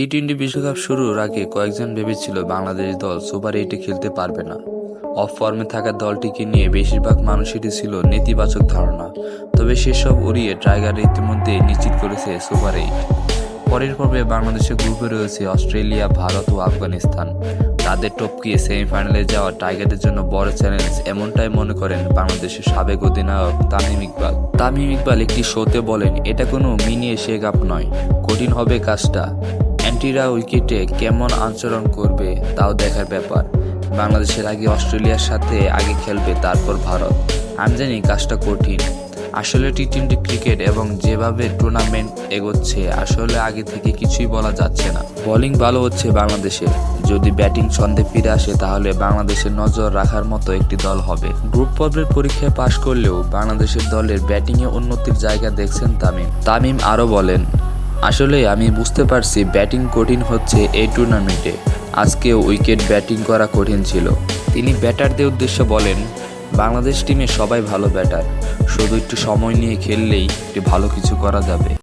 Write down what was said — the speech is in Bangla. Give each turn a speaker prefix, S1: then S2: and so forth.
S1: টি টোয়েন্টি বিশ্বকাপ শুরুর আগে কয়েকজন ভেবেছিল বাংলাদেশ দল সুপার এইটে খেলতে পারবে না। অফ ফর্মে থাকা দলটিকে নিয়ে বেশিরভাগ মানুষেরই ছিল নেতিবাচক ধারণা। তবে সেসব উড়িয়ে টাইগার ইতিমধ্যে নিশ্চিত করেছে সুপার এইট পরের পর্বে বাংলাদেশের গ্রুপে রয়েছে অস্ট্রেলিয়া, ভারত ও আফগানিস্তান। তাদের টপকিয়ে সেমিফাইনালে যাওয়া টাইগারদের জন্য বড় চ্যালেঞ্জ এমনটাই মনে করেন বাংলাদেশের সাবেক অধিনায়ক তামিম ইকবাল। তামিম ইকবাল একটি শোতে বলেন, এটা কোনো মিনি এশিয়া কাপ নয়, কঠিন হবে কাজটা। অ্যান্টিরা উইকেটে কেমন আচরণ করবে তাও দেখার ব্যাপার। বাংলাদেশের আগে অস্ট্রেলিয়ার সাথে আগে খেলবে, তারপর ভারত। আমি জানি কাজটা কঠিন। আসলে টি টোয়েন্টি ক্রিকেট এবং যেভাবে টুর্নামেন্ট এগোচ্ছে, আসলে আগে থেকে কিছুই বলা যাচ্ছে না। বোলিং ভালো হচ্ছে বাংলাদেশের যদি ব্যাটিং ছন্দে ফিরে আসে, তাহলে বাংলাদেশের নজর রাখার মতো একটি দল হবে। গ্রুপ পর্বের পরীক্ষায় পাশ করলেও বাংলাদেশের দলের ব্যাটিংয়ে উন্নতির জায়গা দেখছেন তামিম। তামিম আরও বলেন আসলে আমি বুঝতে পারছি ব্যাটিং কঠিন হচ্ছে এই টুর্নামেন্টে। আজকেও উইকেট ব্যাটিং করা কঠিন ছিল। তিনি ব্যাটারদের উদ্দেশ্যে বলেন, বাংলাদেশ টিমে সবাই ভালো ব্যাটার। শুধু একটু সময় নিয়ে খেললেই একটি ভালো কিছু করা যাবে।